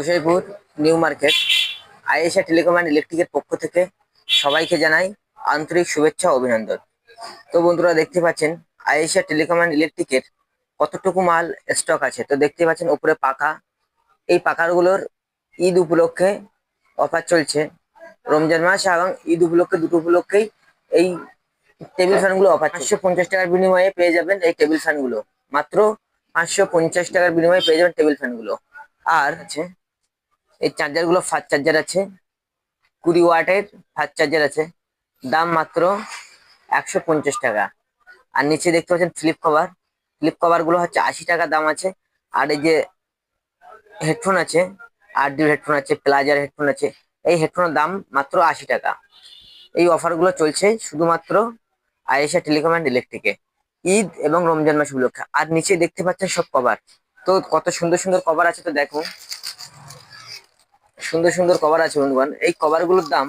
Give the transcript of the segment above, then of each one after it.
Husaipur new market Ayesha telecom and ইলেকট্রিকের পক্ষ থেকে সবাইকে জানাই আন্তরিক শুভেচ্ছা অভিনন্দন। তো বন্ধুরা দেখতে পাচ্ছেন আয়েশা টেলিকম অ্যান্ড ইলেকট্রিকের কতটুকু মাল স্টক আছে? তো দেখতে পাচ্ছেন উপরে পাখা। এই পাখাগুলোর ঈদ উপলক্ষে অফার চলছে। রমজান মাস এবং ঈদ উপলক্ষে, দুটো উপলক্ষেই এই টেবিল ফ্যানগুলো অফার পাঁচশো পঞ্চাশ টাকার বিনিময়ে পেয়ে যাবেন এই টেবিল ফ্যানগুলো মাত্র পাঁচশো পঞ্চাশ টাকার বিনিময়ে পেয়ে যাবেন টেবিল ফ্যানগুলো আর আছে এই চার্জারগুলো ফাস্ট চার্জার আছে। কুড়ি ওয়াটের ফাস্ট চার্জার আছে। দাম মাত্র একশো পঞ্চাশ টাকা। আর নিচে দেখতে পাচ্ছেন ফ্লিপ কভার ফ্লিপ কভারগুলো হচ্ছে আশি টাকা দাম আছে। আর এই যে হেডফোন আছে আর ডির হেডফোন আছে প্লাজার হেডফোন আছে, এই হেডফোনের দাম মাত্র আশি টাকা। এই অফারগুলো চলছে শুধুমাত্র আয়েশা টেলিকম অ্যান্ড ইলেকট্রিকে ঈদ এবং রমজান মাস উপলক্ষে। আর নিচে দেখতে পাচ্ছেন সব কভার তো কত সুন্দর সুন্দর কভার আছে তো দেখো। সুন্দর সুন্দর কভার আছে বন্ধুগণ। এই কভারগুলোর দাম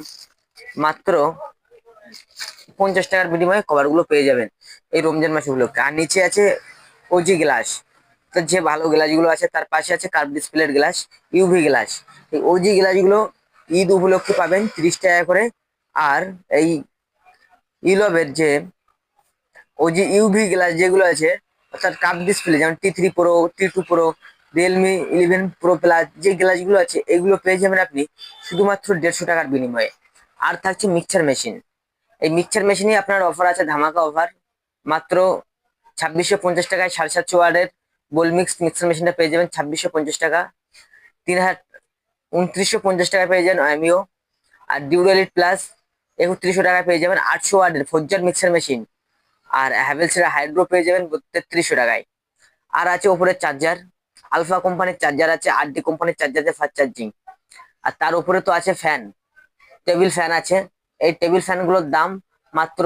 মাত্র পঞ্চাশ টাকার বিনিময়ে কভারগুলো পেয়ে যাবেন এই রমজান মাস উপলক্ষে। আর নিচে আছে ওজি গ্লাস তো যে ভালো গ্লাসগুলো আছে, তার পাশে আছে কার্ভ ডিসপ্লের গ্লাস ইউভি গ্লাস এই ওজি গ্লাসগুলো ঈদ উপলক্ষে পাবেন তিরিশ টাকা করে। আর এই ইলভের যে ওজি ইউভি গ্লাস যেগুলো আছে, অর্থাৎ কাপ ডিসপ্লে যেমন T three pro T two pro Realme eleven pro plus যে গ্লাসগুলো আছে, এগুলো পেয়ে যাবেন আপনি শুধুমাত্র দেড়শো টাকার বিনিময়ে। আর থাকছে মিক্সচার মেশিন এই মিক্সচার মেশিনে আপনার অফার আছে, ধামাকা অফার মাত্র ছাব্বিশশো পঞ্চাশ টাকায় সাড়ে সাতশো ওয়ার্ডের বোল মিক্স মিক্সার মেশিনটা পেয়ে যাবেন ছাব্বিশশো পঞ্চাশ টাকা। তিন হাজার উনত্রিশশো পঞ্চাশ টাকা পেয়ে যাবেন আমিও আর ডিউরালিট প্লাস একত্রিশশো টাকায় পেয়ে যাবেন আটশো ওয়ার্ডের ফোরজার মিক্সার মেশিন আর হ্যাভেলসের হাইড্রো পেয়ে যাবেন তেত্রিশশো টাকায়। আর আছে ওপরের চার্জার আলফা কোম্পানির চার্জার আছে আর ডি কোম্পানির চার্জার আছে ফাস্ট চার্জিং আর তার উপরে তো আছে ফ্যান টেবিল ফ্যান আছে। এই টেবিল ফ্যানগুলোর দাম মাত্র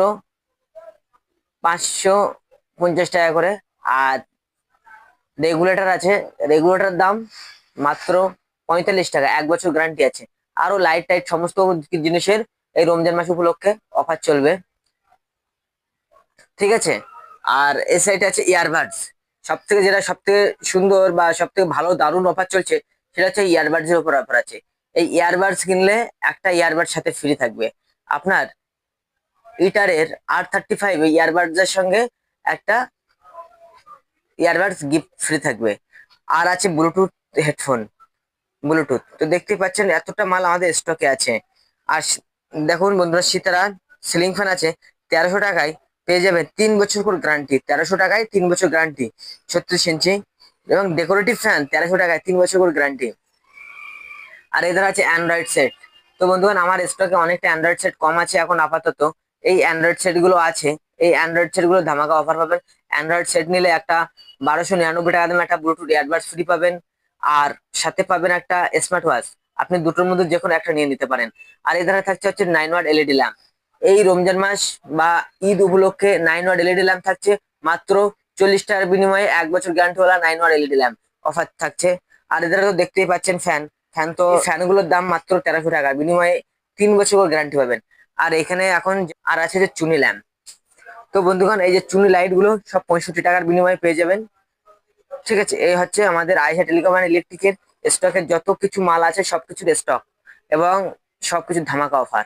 পাঁচশো পঞ্চাশ টাকা করে। আর রেগুলেটর আছে রেগুলেটর দাম মাত্র পঁয়তাল্লিশ টাকা, এক বছর গ্যারান্টি আছে। আরও লাইট টাইট সমস্ত জিনিসের এই রমজান মাস উপলক্ষে অফার চলবে। ঠিক আছে? আর এ সাইডে আছে ইয়ারবাডস সব থেকে যেটা সব থেকে সুন্দর বা সব থেকে ভালো দারুণ অফার চলছে, সেটা হচ্ছে ইয়ারবাডস এর উপর অফার আছে। এই ইয়ারবাডস কিনলে একটা ইয়ারবাড সাথে ফ্রি থাকবে। আপনার ইটারের আর থার্টি ফাইভ ইয়ারবাডস এর সঙ্গে একটা ইয়ারবাডস গিফট ফ্রি থাকবে। আর আছে ব্লুটুথ হেডফোন ব্লুটুথ তো দেখতে পাচ্ছেন এতটা মাল আমাদের স্টকে আছে। আর দেখুন বন্ধুরা সীতারা সিলিং ফ্যান আছে, তেরোশো টাকায় পেয়ে যাবে তিন বছর করে গ্যারান্টি তেরোশো টাকায় তিন বছর গ্যারান্টি ছত্রিশ ইঞ্চি এবং ডেকোরেটিভ ফ্যান তেরোশো টাকায় তিন বছর করে গ্যারান্টি আর এদের আছে অ্যান্ড্রয়েড সেট তো বন্ধুগণ, আমার স্টকে অনেকটা অ্যান্ড্রয়েড সেট কম আছে এখন আপাতত। এই অ্যান্ড্রয়েড সেটগুলো আছে। এই অ্যান্ড্রয়েড সেটগুলো ধামাকা অফার পাবেন। অ্যান্ড্রয়েড সেট নিলে একটা বারোশো নিরানব্বই টাকা দামে একটা ব্লুটুথ ইয়ারবাডস ফ্রি পাবেন। আর সাথে পাবেন একটা স্মার্ট ওয়াচ আপনি দুটোর মধ্যে যে কোনো একটা নিয়ে নিতে পারেন। আর এধারে থাকছে হচ্ছে নাইন ওয়াট এলইডি ল্যাম্প এই রমজান মাস বা ঈদ উপলক্ষে নাইন ওয়াট এলইডি ল্যাম্প থাকছে। মাত্র চল্লিশ টাকার বিনিময়ে এক বছর গ্যারান্টি ওয়ালা nine watt LED lamp offer থাকছে। আর এধারে তো দেখতেই পাচ্ছেন ফ্যান ফ্যান তো ফ্যানগুলোর দাম মাত্র তেরোশো টাকা। বিনিময়ে তিন বছর করে গ্যারান্টি পাবেন। আর এখানে এখন আর আছে যে চুনি ল্যাম্প তো বন্ধুগণ, এই যে চুনি লাইটগুলো, সব পঁয়ষট্টি টাকার বিনিময়ে পেয়ে যাবেন। ঠিক আছে? এই হচ্ছে আমাদের আইসা টেলিকম অ্যান্ড ইলেকট্রিকের স্টকের যত কিছু মাল আছে, সবকিছুর স্টক এবং সবকিছুর ধামাকা অফার